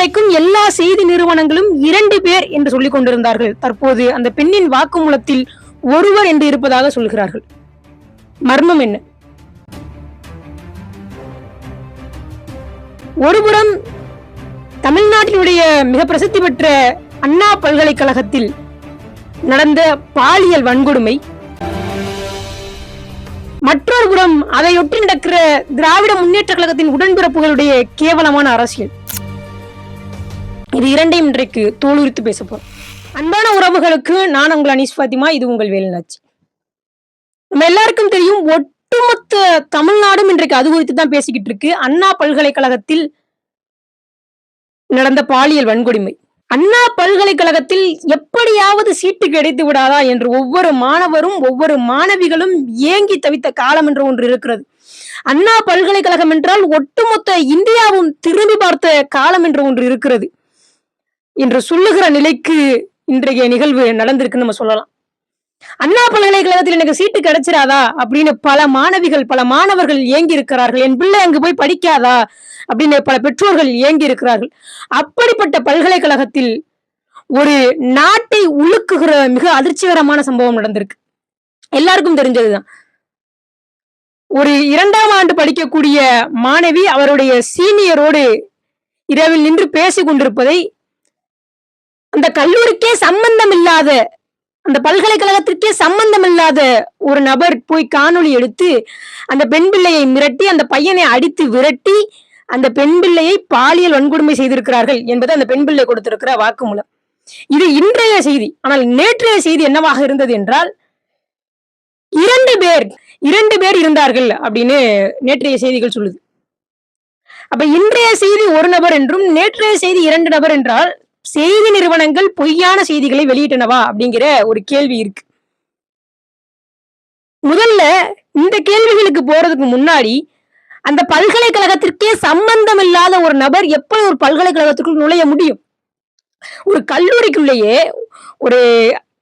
இதுவரைக்கும் எல்லா செய்தி நிறுவனங்களும் இரண்டு பேர் என்று சொல்லிக் கொண்டிருந்தார்கள். தற்போது அந்த பெண்ணின் வாக்குமூலத்தில் ஒருவர் என்று இருப்பதாக சொல்கிறார்கள். மர்மம் என்ன? ஒருபுறம் தமிழ்நாட்டினுடைய மிக பிரசித்தி பெற்ற அண்ணா பல்கலைக்கழகத்தில் நடந்த பாலியல் வன்கொடுமை மற்றொரு புறம் அதையொட்டி நடக்கிற திராவிட முன்னேற்ற கழகத்தின் உடன்பிறப்புகளுடைய கேவலமான அரசியல். இது இரண்டையும் இன்றைக்கு தோலுரித்து பேச போறோம். அன்பான உறவுகளுக்கு நான் உங்கள் அனீஸ் பாத்திமா இது உங்கள் வேலுநாச்சி. நம்ம எல்லாருக்கும் தெரியும் ஒட்டுமொத்த தமிழ்நாடும் இன்றைக்கு அது குறித்து தான் பேசிக்கிட்டு இருக்கு. அண்ணா பல்கலைக்கழகத்தில் நடந்த பாலியல் வன்கொடுமை. அண்ணா பல்கலைக்கழகத்தில் எப்படியாவது சீட்டு கிடைத்து விடாதா என்று ஒவ்வொரு மாணவரும் ஒவ்வொரு மாணவிகளும் ஏங்கி தவித்த காலம் என்று ஒன்று இருக்கிறது. அண்ணா பல்கலைக்கழகம் என்றால் ஒட்டுமொத்த இந்தியாவும் திரும்பி பார்த்த காலம் என்று ஒன்று இருக்கிறது. என்று சொல்லுகிற நிலைக்கு இன்றைய நிகழ்வு நடந்திருக்குன்னு நம்ம சொல்லலாம். அண்ணா பல்கலைக்கழகத்தில் எனக்கு சீட்டு கிடைச்சிடாதா அப்படின்னு பல மாணவிகள் பல மாணவர்கள் ஏங்கி இருக்கிறார்கள் என் பிள்ளை அங்கு போய் படிக்காதா அப்படின்னு பல பெற்றோர்கள் ஏங்கி இருக்கிறார்கள் அப்படிப்பட்ட பல்கலைக்கழகத்தில் ஒரு நாட்டை உழுக்குகிற மிக அதிர்ச்சிகரமான சம்பவம் நடந்திருக்கு. எல்லாருக்கும் தெரிஞ்சதுதான். ஒரு இரண்டாம் ஆண்டு படிக்கக்கூடிய மாணவி அவருடைய சீனியரோடு இரவில் நின்று பேசிக் கொண்டிருப்பதை அந்த கல்லூரிக்கே சம்பந்தம் இல்லாத அந்த பல்கலைக்கழகத்திற்கே சம்பந்தம் இல்லாத ஒரு நபர் போய் காணொளி எடுத்து அந்த பெண் பிள்ளையை மிரட்டி அந்த பையனை அடித்து விரட்டி அந்த பெண் பிள்ளையை பாலியல் வன்கொடுமை செய்திருக்கிறார்கள் என்பது அந்த பெண் பிள்ளை கொடுத்திருக்கிற வாக்குமூலம். இது இன்றைய செய்தி. ஆனால் நேற்றைய செய்தி என்னவாக இருந்தது என்றால் இரண்டு பேர் இரண்டு பேர் இருந்தார்கள் அப்படின்னு நேற்றைய செய்திகள் சொல்லுது. அப்ப இன்றைய செய்தி ஒரு நபர் என்றும் நேற்றைய செய்தி இரண்டு நபர் என்றால் செய்தி நிறுவனங்கள் பொய்யான செய்திகளை வெளியிட்டனவா அப்படிங்கிற ஒரு கேள்வி இருக்கு. முதல்ல இந்த கேள்விகளுக்கு போறதுக்கு முன்னாடி அந்த பல்கலைக்கழகத்திற்கே சம்பந்தம் இல்லாத ஒரு நபர் எப்படி ஒரு பல்கலைக்கழகத்துக்குள் நுழைய முடியும்? ஒரு கல்லூரிக்குள்ளேயே ஒரு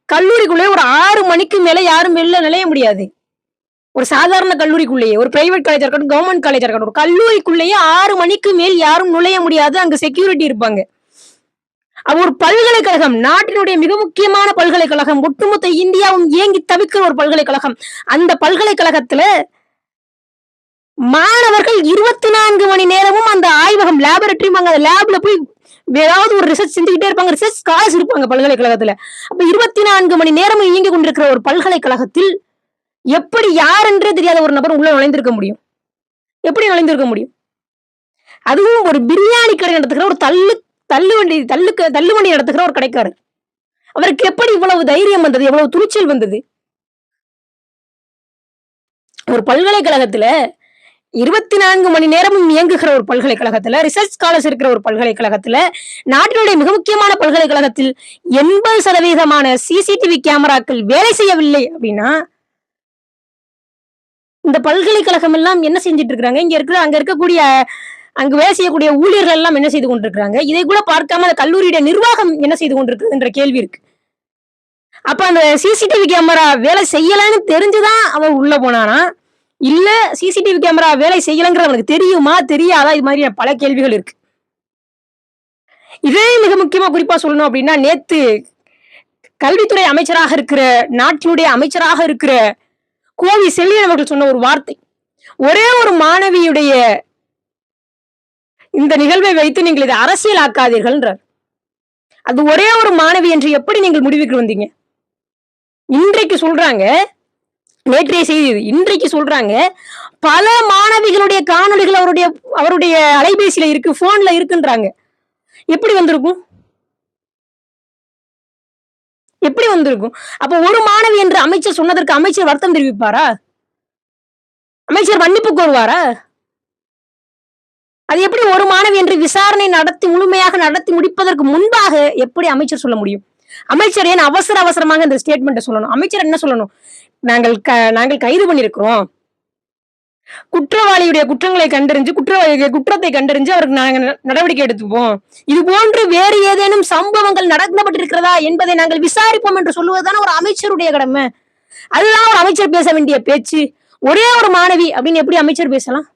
கல்லூரிக்குள்ளே ஒரு ஆறு மணிக்கு மேல யாரும் வெளில நுழைய முடியாது. ஒரு சாதாரண கல்லூரிக்குள்ளேயே ஒரு பிரைவேட் காலேஜா இருக்கட்டும் கவர்மெண்ட் காலேஜா இருக்கட்டும் ஒரு கல்லூரிக்குள்ளேயே ஆறு மணிக்கு மேல் யாரும் நுழைய முடியாது. அங்க செக்யூரிட்டி இருப்பாங்க. ஒரு பல்கலைக்கழகம் நாட்டினுடைய மிக முக்கியமான பல்கலைக்கழகம் ஒட்டுமொத்த இந்தியாவும் ஏங்கி தவிக்கிற ஒரு பல்கலைக்கழகம். அந்த பல்கலைக்கழகத்துல மாணவர்கள் இருபத்தி நான்கு மணி நேரமும் அந்த ஆய்வகம் லேபரட்டரி அந்த லேப்ல போய் ஏதாவது ஒரு ரிசர்ச் செஞ்சுக்கிட்டே இருப்பாங்க. ரிசர்ச் ஸ்காலர்ஸ் இருப்பாங்க பல்கலைக்கழகத்துல. அப்ப இருபத்தி நான்கு மணி நேரமும் இயங்கி கொண்டிருக்கிற ஒரு பல்கலைக்கழகத்தில் எப்படி யார் என்றே தெரியாத ஒரு நபர் உள்ள நுழைந்திருக்க முடியும். எப்படி நுழைந்திருக்க முடியும்? அதுவும் ஒரு பிரியாணி கடை நடத்துக்கிற ஒரு தள்ளு தள்ளு வண்டி தள்ளுக்கு தள்ளுவண்டி நடத்துகிற ஒரு கடைக்காரர் அவருக்கு எப்படி இவ்வளவு தைரியம் வந்தது? எவ்வளவு துணிச்சல் வந்தது? ஒரு பல்கலைக்கழகத்துல இருபத்தி நான்கு மணி நேரமும் இயங்குகிற ஒரு பல்கலைக்கழகத்துல ரிசர்ச் ஸ்காலர்ஸ் இருக்கிற ஒரு பல்கலைக்கழகத்துல நாட்டினுடைய மிக முக்கியமான பல்கலைக்கழகத்தில் எண்பது சதவீதமான சிசிடிவி கேமராக்கள் வேலை செய்யவில்லை அப்படின்னா இந்த பல்கலைக்கழகம் எல்லாம் என்ன செஞ்சுட்டு இருக்காங்க இங்க இருக்கிற அங்க இருக்கக்கூடிய அங்கு வேலை செய்யக்கூடிய ஊழியர்கள் எல்லாம் என்ன செய்து கொண்டிருக்கிறாங்க? இதை கூட பார்க்காம அந்த கல்லூரியுடைய நிர்வாகம் என்ன செய்து கொண்டிருக்கு என்ற கேள்வி இருக்கு. அப்ப அந்த சிசிடிவி கேமரா வேலை செய்யலன்னு தெரிஞ்சுதான் அவன் உள்ள போனானா? இல்ல சிசிடிவி கேமரா வேலை செய்யலங்கிறது அவனுக்கு தெரியுமா? தெரியாதா? இது மாதிரி பல கேள்விகள் இருக்கு. இதே மிக முக்கியமா குறிப்பா சொல்லணும் அப்படின்னா நேத்து கல்வித்துறை அமைச்சராக இருக்கிற நாட்டினுடைய அமைச்சராக இருக்கிற கோவி செல்லியன் அவர்கள் சொன்ன ஒரு வார்த்தை. ஒரே ஒரு மாணவியுடைய இந்த நிகழ்வை வைத்து நீங்கள் இதை அரசியல் ஆக்காதீர்கள்ன்றார் அது ஒரே ஒரு மாணவி என்று எப்படி நீங்கள் முடிவுக்கு வந்தீங்க? இன்றைக்கு சொல்றாங்க நேற்றைய செய்தி இது. இன்றைக்கு சொல்றாங்க பல மாணவிகளுடைய காணொளிகள் அவருடைய அவருடைய அலைபேசியில இருக்கு போன்ல இருக்குன்றாங்க. எப்படி வந்திருக்கும்? எப்படி வந்திருக்கும்? அப்ப ஒரு மாணவி என்று அமைச்சர் சொன்னதற்கு அமைச்சர் வருத்தம் தெரிவிப்பாரா? அமைச்சர் மன்னிப்பு கோருவாரா? அது எப்படி ஒரு மாணவி என்று விசாரணை நடத்தி முழுமையாக நடத்தி முடிப்பதற்கு முன்பாக எப்படி அமைச்சர் சொல்ல முடியும்? அமைச்சர் ஏன் அவசர அவசரமாக இந்த ஸ்டேட்மெண்ட்டை சொல்லணும்? அமைச்சர் என்ன சொல்லணும்? நாங்கள் க நாங்கள் கைது பண்ணியிருக்கிறோம். குற்றவாளியுடைய குற்றங்களை கண்டறிஞ்சு குற்றவாளி குற்றத்தை கண்டறிஞ்சு அவருக்கு நாங்கள் ந- நடவடிக்கை எடுத்துப்போம். இது போன்று வேறு ஏதேனும் சம்பவங்கள் நடக்கப்பட்டிருக்கிறதா என்பதை நாங்கள் விசாரிப்போம் என்று சொல்லுவதுதான் ஒரு அமைச்சருடைய கடமை. அதுதான் ஒரு அமைச்சர் பேச வேண்டிய பேச்சு. ஒரே ஒரு மாணவி அப்படின்னு எப்படி அமைச்சர் பேசலாம்?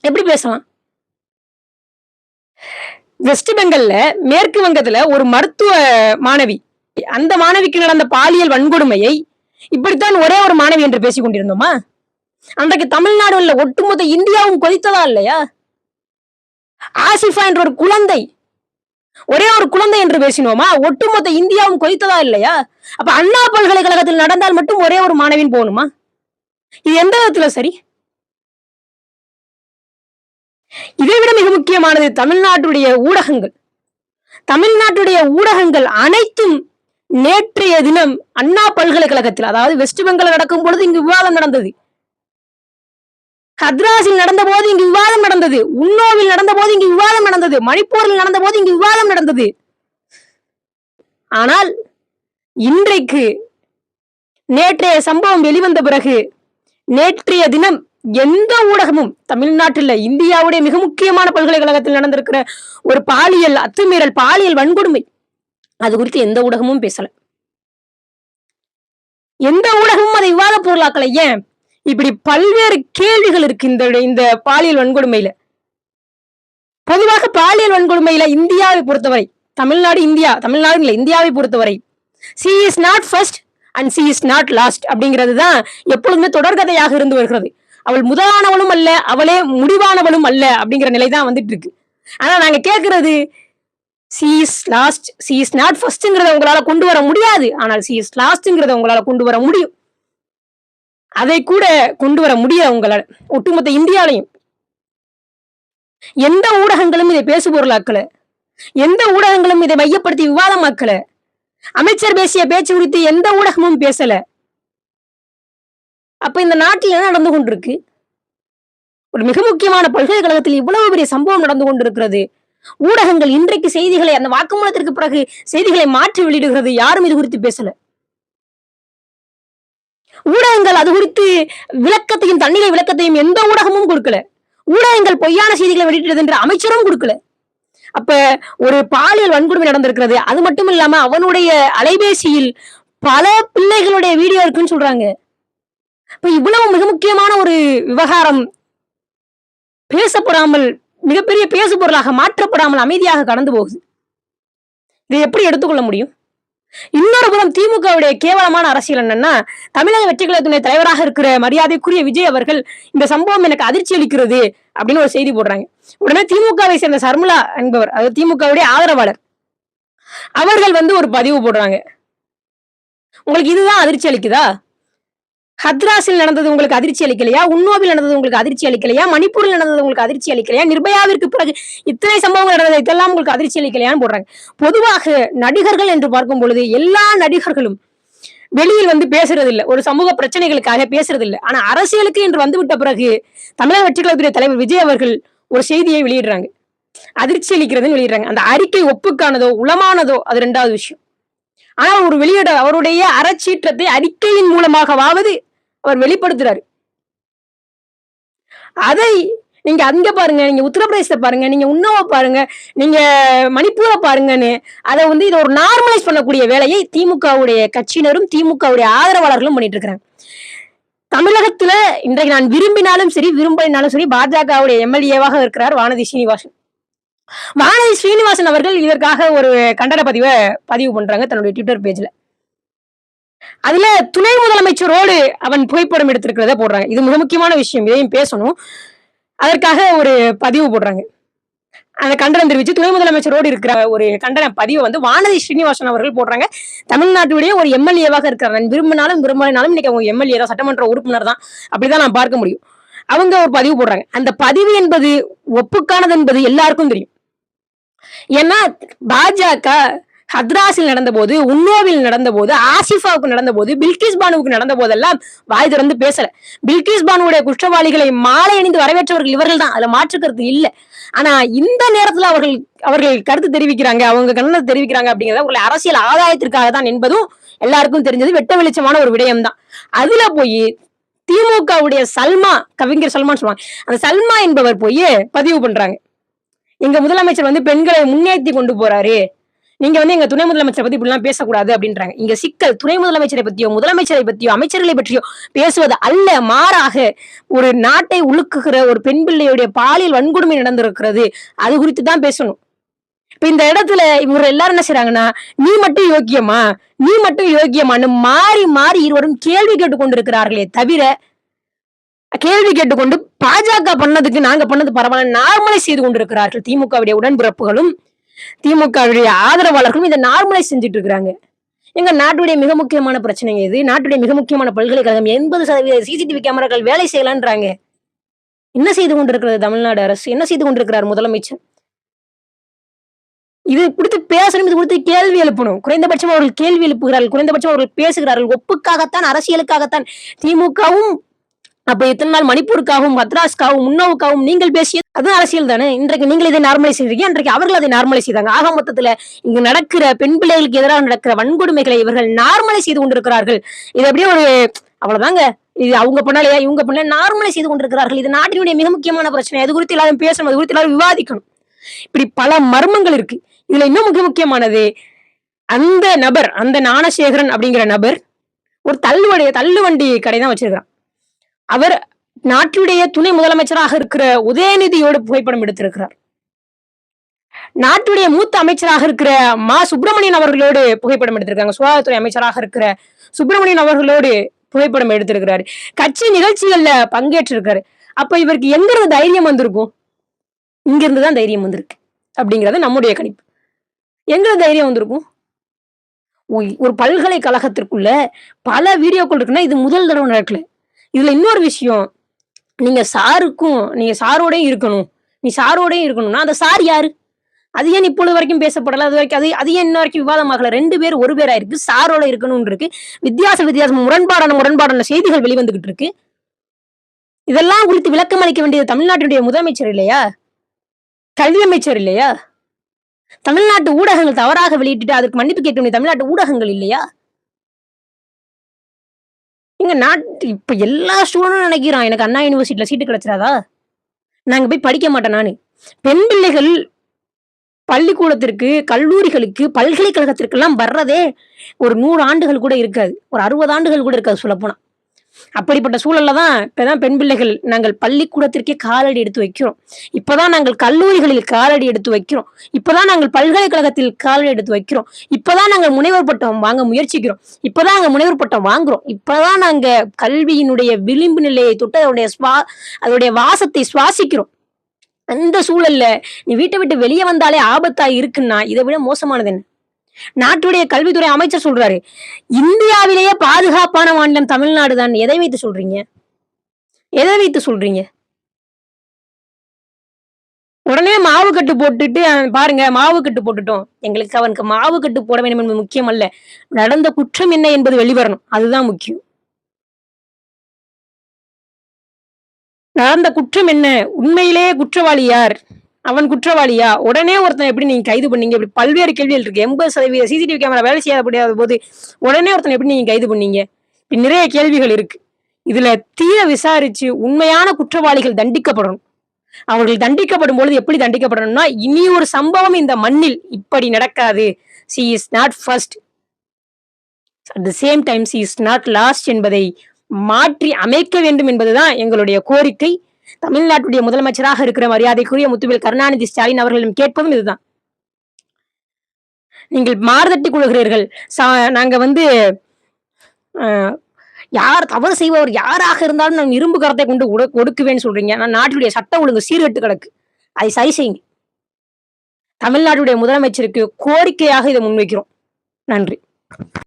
எப்படி பேசலாம்? வெஸ்ட் பெங்கல்ல மேற்கு வங்கத்துல ஒரு மருத்துவ மாணவி. அந்த மாணவிக்கு நடந்த பாலியல் வன்கொடுமையை இப்படித்தான் ஒரே ஒரு மாணவி என்று பேசிக் கொண்டிருந்தோமா? அன்றைக்கு தமிழ்நாடு இல்ல ஒட்டுமொத்த இந்தியாவும் கொதித்ததா இல்லையா? ஆசிஃபா என்ற ஒரு குழந்தை ஒரே ஒரு குழந்தை என்று பேசினோமா? ஒட்டுமொத்த இந்தியாவும் கொதித்ததா இல்லையா? அப்ப அண்ணா பல்கலைக்கழகத்தில் நடந்தால் மட்டும் ஒரே ஒரு மாணவின் போகணுமா? இது எந்த விதத்துல சரி? இதை விட மிக முக்கியமானது தமிழ்நாட்டுடைய ஊடகங்கள். தமிழ்நாட்டுடைய ஊடகங்கள் அனைத்தும் நேற்றைய தினம் அண்ணா பல்கலைக்கழகத்தில் அதாவது வெஸ்ட் பெங்கால் நடக்கும் பொழுது இங்கு விவாதம் நடந்தது. ஹத்ராஸில் நடந்த போது இங்கு விவாதம் நடந்தது. உன்னோவில் நடந்த போது இங்கு விவாதம் நடந்தது. மணிப்பூரில் நடந்த போது இங்கு விவாதம் நடந்தது. ஆனால் இன்றைக்கு நேற்றைய சம்பவம் வெளிவந்த பிறகு நேற்றைய தினம் எந்த ஊடகமும் தமிழ்நாட்டில் இந்தியாவுடைய மிக முக்கியமான பல்கலைக்கழகத்தில் நடந்திருக்கிற ஒரு பாலியல் அத்துமீறல் பாலியல் வன்கொடுமை அது குறித்து எந்த ஊடகமும் பேசல. எந்த ஊடகமும் அதை விவாத பொருளாக்கல. ஏன்? இப்படி பல்வேறு கேள்விகள் இருக்கு இந்த இந்த பாலியல் வன்கொடுமையில. பொதுவாக பாலியல் வன்கொடுமையில இந்தியாவை பொறுத்தவரை தமிழ்நாடு இந்தியா தமிழ்நாடு இல்லை இந்தியாவை பொறுத்தவரை C is not first and C is not last அப்படிங்கிறது தான் எப்பொழுதுமே தொடர்கதையாக இருந்து வருகிறது. அவள் முதலானவளும் அல்ல அவளே முடிவானவளும் அல்ல அப்படிங்கிற நிலை தான் வந்துட்டு இருக்கு ஆனா நாங்க கேட்கறது C is last C is not ஃபர்ஸ்ட்ங்கிறத உங்களால கொண்டு வர முடியாது. ஆனால் சி இஸ் லாஸ்ட்ங்கிறத உங்களால கொண்டு வர முடியும். அதை கூட கொண்டு வர முடியாது உங்களால ஒட்டுமொத்த இந்தியாலையும். எந்த ஊடகங்களும் இதை பேசுபொருளாக்கல. எந்த ஊடகங்களும் இதை மையப்படுத்தி விவாதமாக்கல. அமைச்சர் பேசிய பேச்சு குறித்து எந்த ஊடகமும் பேசல. அப்ப இந்த நாட்டில் என்ன நடந்து கொண்டிருக்கு? ஒரு மிக முக்கியமான பல்கலைக்கழகத்தில் இவ்வளவு பெரிய சம்பவம் நடந்து கொண்டிருக்கிறது. ஊடகங்கள் இன்றைக்கு செய்திகளை அந்த வாக்குமூலத்திற்கு பிறகு செய்திகளை மாற்றி வெளியிடுகிறது. யாரும் இது குறித்து பேசல. ஊடகங்கள் அது குறித்து விளக்கத்தையும் தண்ணீரை விளக்கத்தையும் எந்த ஊடகமும் கொடுக்கல. ஊடகங்கள் பொய்யான செய்திகளை வெளியிட்டது என்று அமைச்சரும் கொடுக்கல. அப்ப ஒரு பாலியல் வன்கொடுமை நடந்திருக்கிறது. அது மட்டும் இல்லாம அவனுடைய அலைபேசியில் பல பிள்ளைகளுடைய வீடியோ இருக்குன்னு சொல்றாங்க. இப்ப இவ்வளவு மிக முக்கியமான ஒரு விவகாரம் பேசப்படாமல் மிகப்பெரிய பேசு பொருளாக மாற்றப்படாமல் அமைதியாக கடந்து போகுது. இதை எப்படி எடுத்துக்கொள்ள முடியும்? இன்னொரு புறம் திமுகவுடைய கேவலமான அரசியல் என்னன்னா தமிழக வெற்றி துணை தலைவராக இருக்கிற மரியாதைக்குரிய விஜய் அவர்கள் இந்த சம்பவம் எனக்கு அதிர்ச்சி அளிக்கிறது அப்படின்னு ஒரு செய்தி போடுறாங்க. உடனே திமுகவை சேர்ந்த சர்மிளா என்பவர் அதாவது திமுகவுடைய ஆதரவாளர் அவர்கள் வந்து ஒரு பதிவு போடுறாங்க. உங்களுக்கு இதுதான் அதிர்ச்சி அளிக்குதா? ஹத்ராஸில் நடந்தது உங்களுக்கு அதிர்ச்சி அளிக்கலையா? உன்னோவில் நடந்தது உங்களுக்கு அதிர்ச்சி அளிக்கலையா? மணிப்பூரில் நடந்தது உங்களுக்கு அதிர்ச்சி அளிக்கலையா? நிர்பயாவிற்கு பிறகு இத்தனை சம்பவங்கள் நடந்தது இதெல்லாம் உங்களுக்கு அதிர்ச்சி அளிக்கலையான்னு போடுறாங்க. பொதுவாக நடிகர்கள் என்று பார்க்கும் பொழுது எல்லா நடிகர்களும் வெளியில் வந்து பேசுறது இல்லை ஒரு சமூக பிரச்சனைகளுக்காக பேசுறது இல்லை ஆனா அரசியலுக்கு என்று வந்துவிட்ட பிறகு தமிழக வெற்றி தலைவர் விஜய் அவர்கள் ஒரு செய்தியை வெளியிடுறாங்க. அதிர்ச்சி அளிக்கிறதுன்னு வெளியிடுறாங்க. அந்த அறிக்கை ஒப்புக்கானதோ உளமானதோ அது ரெண்டாவது விஷயம். ஆனால் ஒரு வெளியிட அவருடைய அறச்சீற்றத்தை அறிக்கையின் மூலமாகவாவது அவர் வெளிப்படுத்துறாரு. அதை நீங்க அங்க பாருங்க நீங்க உத்தரப்பிரதேசத்தை பாருங்க நீங்க உன்னவ பாருங்க நீங்க மணிப்பூரை பாருங்கன்னு அதை வந்து இதை ஒரு நார்மலைஸ் பண்ணக்கூடிய வேலையை திமுகவுடைய கட்சியினரும் திமுகவுடைய ஆதரவாளர்களும் பண்ணிட்டு இருக்கிறாங்க. தமிழகத்துல இன்றைக்கு நான் விரும்பினாலும் சரி விரும்பினாலும் சரி பாஜகவுடைய எம்எல்ஏவாக இருக்கிறார் வானதி ஸ்ரீனிவாசன் வானதி ஸ்ரீனிவாசன் அவர்கள் இதற்காக ஒரு கண்டன பதிவை பதிவு பண்றாங்க தன்னுடைய ட்விட்டர் பேஜ்ல அதுல துணை முதலமைச்சரோடு அவன் புகைப்படம் எடுத்திருக்கிறத போடுறாங்க. இது மிக முக்கியமான விஷயம். இதையும் பேசணும். அதற்காக ஒரு பதிவு போடுறாங்க. அந்த கண்டனம் தெரிவிச்சு துணை முதலமைச்சரோடு இருக்கிற ஒரு கண்டன பதிவை வந்து வானதி ஸ்ரீனிவாசன் அவர்கள் போடுறாங்க. தமிழ்நாட்டுடைய ஒரு எம்எல்ஏவாக இருக்கிறார். நான் விரும்பினாலும் விரும்பினாலும் இன்னைக்கு அவங்க எம்எல்ஏ தான் சட்டமன்ற உறுப்பினர் தான். அப்படிதான் நான் பார்க்க முடியும். அவங்க ஒரு பதிவு போடுறாங்க. அந்த பதிவு என்பது ஒப்புக்கானது என்பது எல்லாருக்கும் தெரியும். ஏன்னா பாஜக ஹத்ராஸில் நடந்தபோது உன்னோவில் நடந்தபோது ஆசிஃபாவுக்கு நடந்தபோது பில்கிஸ் பானுவுக்கு நடந்த போதெல்லாம் வாய் திறந்து பேசல. பில்கிஸ் பானுடைய குற்றவாளிகளை மாலை அணிந்து வரவேற்றவர்கள் இவர்கள் தான் அதுல மாற்று கருத்து இல்லை. ஆனா இந்த நேரத்துல அவர்கள் அவர்கள் கருத்து தெரிவிக்கிறாங்க அவங்க கண்ணத்தை தெரிவிக்கிறாங்க அப்படிங்கிறத அவர்கள் அரசியல் ஆதாயத்திற்காக தான் என்பதும் எல்லாருக்கும் தெரிஞ்சது. வெட்ட வெளிச்சமான ஒரு விடயம் தான் அதுல போய் திமுகவுடைய சல்மா கவிஞர் சல்மான் சொல்லுவாங்க. அந்த சல்மா என்பவர் போய் பதிவு பண்றாங்க. எங்க முதலமைச்சர் வந்து பெண்களை முன்னேற்றி கொண்டு போறாரு. நீங்க வந்து எங்க துணை முதலமைச்சரை பத்தி இப்படிலாம் பேசக்கூடாது அப்படின்றாங்க. இங்க சிக்கல் துணை முதலமைச்சரை பத்தியோ முதலமைச்சரை பத்தியோ அமைச்சர்களை பற்றியோ பேசுவது அல்ல. மாறாக ஒரு நாட்டை உழுக்குகிற ஒரு பெண் பிள்ளையுடைய பாலியல் வன்கொடுமை நடந்திருக்கிறது. அது குறித்து தான் பேசணும். இப்ப இந்த இடத்துல இவங்க எல்லாரும் என்ன செய்யறாங்கன்னா நீ மட்டும் யோக்கியமா? நீ மட்டும் யோக்கியமான்னு மாறி மாறி இருவரும் கேள்வி கேட்டுக் கொண்டிருக்கிறார்களே தவிர கேள்வி கேட்டுக்கொண்டு பாஜக பண்ணதுக்கு நாங்க பண்ணது பரவாயில்ல. நார்மலை செய்து கொண்டிருக்கிறார்கள். திமுகவுடைய உடன்பிறப்புகளும் திமுகவுடைய ஆதரவாளர்களும் இதை நார்மலைஸ் செஞ்சுட்டு இருக்கிறாங்க எங்க நாட்டுடைய மிக முக்கியமான பிரச்சனைங்க இது. நாட்டுடைய மிக முக்கியமான பல்கலைக்கழகம் எண்பது சதவீத சிசிடிவி கேமராக்கள் வேலை செய்யலான்றாங்க. என்ன செய்து கொண்டிருக்கிறது தமிழ்நாடு அரசு? என்ன செய்து கொண்டிருக்கிறார் முதலமைச்சர்? இது குறித்து பேசணும் இது குறித்து கேள்வி எழுப்பணும். குறைந்தபட்சம் அவர்கள் கேள்வி எழுப்புகிறார்கள் குறைந்தபட்சம் அவர்கள் பேசுகிறார்கள். ஒப்புக்காகத்தான் அரசியலுக்காகத்தான். திமுகவும் அப்ப இத்தனை நாள் மணிப்பூருக்காகவும் மத்ராஸ்க்காகவும் உன்னவுக்காகவும் நீங்கள் பேசிய அது அரசியல் தானே? இன்றைக்கு நீங்கள் இதை நார்மலைஸ் செய்றீங்க இன்றைக்கு அவர்கள் அதை நார்மலை செய்தாங்க. ஆக மொத்தத்துல இங்கு நடக்கிற பெண் பிள்ளைகளுக்கு எதிராக நடக்கிற வன்கொடுமைகளை இவர்கள் நார்மலை செய்து கொண்டிருக்கிறார்கள். இது அப்படியே ஒரு அவ்வளவுதாங்க. இது அவங்க பண்ணலையா இவங்க பண்ணல நார்மலை செய்து கொண்டிருக்கிறார்கள். இது நாட்டினுடைய மிக முக்கியமான பிரச்சனை. அது குறித்து எல்லாரும் பேசணும் அது குறித்து எல்லாரும் விவாதிக்கணும். இப்படி பல மர்மங்கள் இருக்கு. இதுல இன்னும் மிக முக்கியமானது அந்த நபர் அந்த ஞானசேகரன் அப்படிங்கிற நபர் ஒரு தள்ளுவடைய தள்ளுவண்டி கடை தான் வச்சிருக்கிறான். அவர் நாட்டுடைய துணை முதலமைச்சராக இருக்கிற உதயநிதியோடு புகைப்படம் எடுத்திருக்கிறார். நாட்டுடைய மூத்த அமைச்சராக இருக்கிற மா சுப்பிரமணியன் அவர்களோடு புகைப்படம் எடுத்திருக்காங்க. சுகாதாரத்துறை அமைச்சராக இருக்கிற சுப்பிரமணியன் அவர்களோடு புகைப்படம் எடுத்திருக்கிறாரு. கட்சி நிகழ்ச்சிகள்ல பங்கேற்றிருக்காரு. அப்ப இவருக்கு எங்க இருந்து தைரியம் வந்திருக்கும்? இங்க இருந்து தான் தைரியம் வந்திருக்கு அப்படிங்கிறது நம்முடைய கணிப்பு. எங்க தைரியம் வந்திருக்கும்? ஒரு பல்கலைக்கழகத்திற்குள்ள பல வீடியோக்கள் இருக்குன்னா இது முதல் தடவை நடக்கல. இதுல இன்னொரு விஷயம். நீங்க சாருக்கும் நீங்க சாரோடையும் இருக்கணும். நீ சாரோடையும் இருக்கணும்னா அந்த சார் யாரு? அது ஏன் இப்பொழுது வரைக்கும் பேசப்படல? அது வரைக்கும் அது அது ஏன் இன்ன வரைக்கும் விவாதமாகல ரெண்டு பேர் ஒரு பேரா இருக்கு சாரோட இருக்கணும்னு இருக்கு. வித்தியாச வித்தியாசம் முரண்பாடான முரண்பாடான செய்திகள் வெளிவந்துகிட்டு இருக்கு. இதெல்லாம் குறித்து விளக்கம் அளிக்க வேண்டியது தமிழ்நாட்டினுடைய முதலமைச்சர் இல்லையா? கல்வி அமைச்சர் இல்லையா? தமிழ்நாட்டு ஊடகங்கள் தவறாக வெளியிட்டுட்டு அதற்கு மன்னிப்பு கேட்க வேண்டிய தமிழ்நாட்டு ஊடகங்கள் இல்லையா? இங்க நாட் இப்ப எல்லா ஸ்டூடெண்டும் நினைக்கிறான் எனக்கு அண்ணா யூனிவர்சிட்டியில சீட்டு கிடைச்சிடாதா? நாங்க போய் படிக்க மாட்டேன் நானு. பெண் பிள்ளைகள் பள்ளிக்கூடத்திற்கு கல்லூரிகளுக்கு பல்கலைக்கழகத்திற்கெல்லாம் வர்றதே ஒரு நூறு ஆண்டுகள் கூட இருக்காது. ஒரு அறுபது ஆண்டுகள் கூட இருக்காது சொல்லப்போனா. அப்படிப்பட்ட சூழல்ல தான் இப்பதான் பெண் பிள்ளைகள் நாங்கள் பள்ளிக்கூடத்திற்கே காலடி எடுத்து வைக்கிறோம். இப்பதான் நாங்கள் கல்லூரிகளில் காலடி எடுத்து வைக்கிறோம். இப்பதான் நாங்கள் பல்கலைக்கழகத்தில் காலடி எடுத்து வைக்கிறோம். இப்பதான் நாங்கள் முனைவர் பட்டம் வாங்க முயற்சிக்கிறோம். இப்பதான் நாங்கள் முனைவர் பட்டம் வாங்குறோம். இப்பதான் நாங்க கல்வியினுடைய விளிம்பு நிலையை தொட்டு அதனுடைய சுவா அதனுடைய வாசத்தை சுவாசிக்கிறோம். அந்த சூழல்ல நீ வீட்டை விட்டு வெளியே வந்தாலே ஆபத்தா இருக்குன்னா இதை விட மோசமானது என்ன? நாட்டுடைய கல்வித்துறை அமைச்சர் சொல்றாரு இந்தியாவிலேயே பாதுகாப்பான மாநிலம் தமிழ்நாடு தான். எதை வைத்து சொல்றீங்க? எதை வைத்து சொல்றீங்க? உடனே மாவு கட்டு போட்டுட்டு பாருங்க மாவு கட்டு போட்டுட்டோம். எங்களுக்கு அவனுக்கு மாவு கட்டு போட வேண்டும் என்பது முக்கியம் அல்ல நடந்த குற்றம் என்ன என்பது வெளிவரணும். அதுதான் முக்கியம். நடந்த குற்றம் என்ன? உண்மையிலேயே குற்றவாளி யார்? அவன் குற்றவாளியா? உடனே ஒருத்தன் எப்படி நீங்க கைது பண்ணீங்க? இப்படி பல்வேறு கேள்விகள் இருக்கு. எண்பது சதவீத சிசிடிவி கேமரா வேலை செய்யாத முடியாத போது உடனே ஒருத்தன் எப்படி நீங்க கைது பண்ணீங்க? இப்படி நிறைய கேள்விகள் இருக்கு. இதுல தீர விசாரிச்சு உண்மையான குற்றவாளிகள் தண்டிக்கப்படணும். அவர்கள் தண்டிக்கப்படும் பொழுது எப்படி தண்டிக்கப்படணும்னா இனி ஒரு சம்பவம் இந்த மண்ணில் இப்படி நடக்காது. C is not first at the same time C is not last என்பதை மாற்றி அமைக்க வேண்டும் என்பதுதான் எங்களுடைய கோரிக்கை. தமிழ்நாட்டுடைய முதலமைச்சராக இருக்கிற மரியாதைக்குரிய முத்துவேல் கருணாநிதி ஸ்டாலின் அவர்களிடம் கேட்பதும் இதுதான். நீங்கள் மாறுதட்டி கொள்கிறீர்கள். சா- நாங்க வந்து யார் தவறு செய்பவர் யாராக இருந்தாலும் நான் இரும்பு கரத்தை கொண்டு ஒடு- ஒடுக்குவேன்னு சொல்றீங்க. நான் நாட்டுடைய சட்ட ஒழுங்கு சீர்கட்டு கிடக்கு அதை சரி செய்யுங்க. தமிழ்நாட்டுடைய முதலமைச்சருக்கு கோரிக்கையாக இதை முன்வைக்கிறோம். நன்றி.